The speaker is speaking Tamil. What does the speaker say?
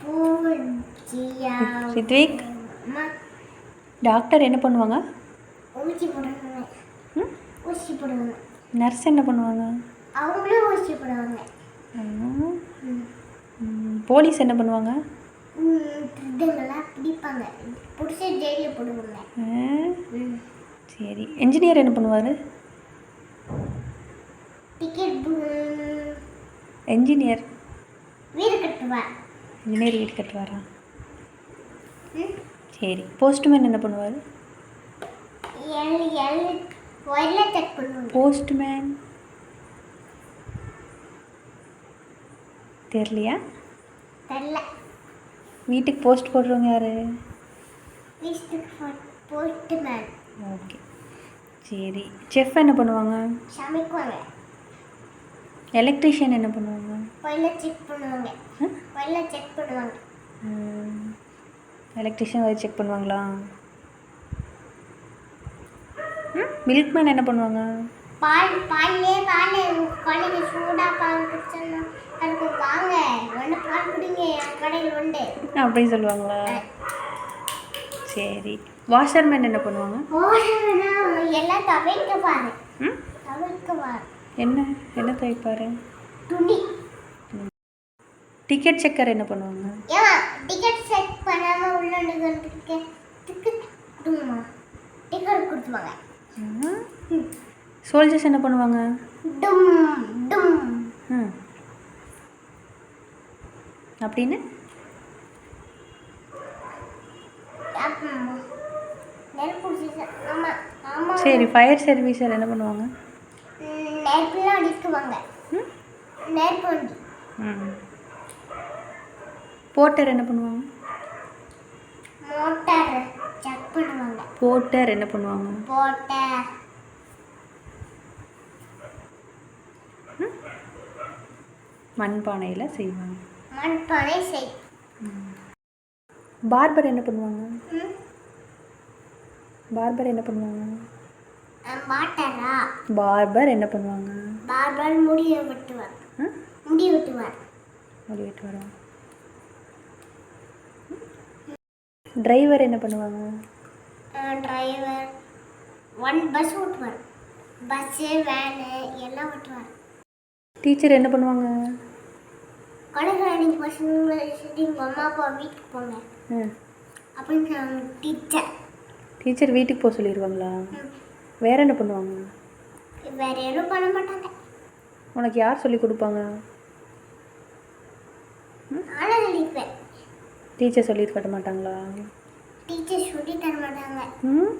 பூஜியா ரித்விக் டாக்டர் என்ன பண்ணுவாங்க? ஊசி போடுவாங்க ம்? ஊசி போடுவாங்க நர்ஸ் என்ன பண்ணுவாங்க? அவங்களும் ஊசி போடுவாங்க. போலீஸ் என்ன பண்ணுவாங்க? பிடிப்பாங்க. பிடிச்ச ஜெயிலில் போடுவாங்க. ம், ம். சரி. என்ஜினியர் என்ன பண்ணுவார்? Ticket engineer. கட்டுவார் இன்ஜினியர் வீடு கட்டுவாரா. சரி. போஸ்ட்மேன் என்ன பண்ணுவார்? போஸ்ட்மேன் தெரியலையா? வீட்டுக்கு போஸ்ட் போடுறவங்க யார்? ஓகே சரி. செஃப் என்ன பண்ணுவாங்க? சமைக்குவாங்க எலக்ட்ரிஷியன் என்ன பண்ணுவாங்க? ஒயரில் செக் பண்ணுவாங்க. ஒயரில் செக் பண்ணுவாங்க. எலக்ட்ரிஷியன் வந்து செக் பண்ணுவாங்களா? மில்க்மேன் என்ன பண்ணுவாங்க? பால் பால்லே பால். குழந்தைங்க சூடாக பால் குடிச்சோன்னா அதுக்கு வாங்க. ஒன்று பால் குடிங்க என் கடையில் உண்டு. அப்படின்னு சொல்லுவாங்களா? சரி. வாஷர்மேன் என்ன பண்ணுவாங்க? ஓடுனா எல்லாம் தவிர்க்க பாரு. ம்? தவிர்க்க பாரு. என்ன? என்ன துவைப்பார்? துணி. டிக்கெட் செக்கர் என்ன பண்ணுவாங்க? ஏமா டிக்கெட் செக் பண்ணாமல் உள்ள நிகழ்ந்துருக்கு டிக்கெட் கொடுத்துவாங்க சோல்ஜர்ஸ் என்ன பண்ணுவாங்க? டும் டும். ம் அப்படின்னு? சரி ஃபயர் சர்வீஸர் என்ன பண்ணுவாங்க? நெருப்புலாம் அடிக்குவாங்க நெருப்பு ம். போட்டர் என்ன பண்ணுவாங்க? மோட்டார் செக் பண்ணுவாங்க. போட்டர் என்ன பண்ணுவாங்க? போட்டார். மண்பானையில் செய்வாங்க. மண்பானை செய். பார்பர் என்ன பண்ணுவாங்க? ம்? பார்பர் என்ன பண்ணுவாங்க? பார்பர் என்ன பண்ணுவாங்க? பார்பர் முடிய வெட்டுவார். ம்? முடி வெட்டுவார். முடி வெட்டு டிரைவர் என்ன பண்ணுவாங்க? டிரைவர் ஒன் பஸ் ஓட்டுவார். பஸ்ஸு வேனு எல்லாம் ஓட்டுவார். டீச்சர் என்ன பண்ணுவாங்க? கடைக்கு நீங்கள் பசங்களை உங்கள் அம்மா அப்பா வீட்டுக்கு போங்க. ம் அப்படின்னு டீச்சர் டீச்சர் வீட்டுக்கு போக சொல்லிடுவாங்களா? வேற என்ன பண்ணுவாங்க? வேற யாரும் பண்ண மாட்டாங்க. உனக்கு யார் சொல்லி கொடுப்பாங்க? டீச்சர் சொல்லி காட்ட மாட்டாங்களா டீச்சர் சொல்லி தர மாட்டாங்க ம் ம்.